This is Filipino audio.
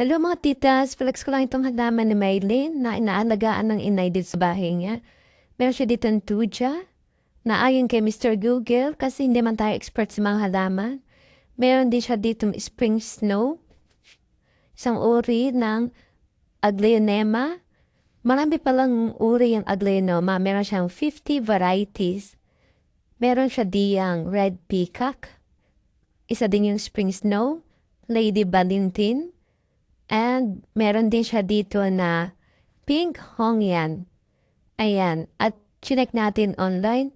Hello mga titas, flex ko lang itong halaman ni Maylin na inaalagaan ng inay dito sa bahay niya. Meron siya dito ng tuja na ayon kay Mr. Google kasi hindi man tayo expert sa mga halaman. Meron din siya dito spring snow, isang uri ng aglaonema. Marami palang uri yung aglaonema. Meron siyang 50 varieties. Meron siya diyang red peacock. Isa din yung spring snow, lady valentine, And meron din siya dito na pink hongyan. Ayan. At chinek natin online.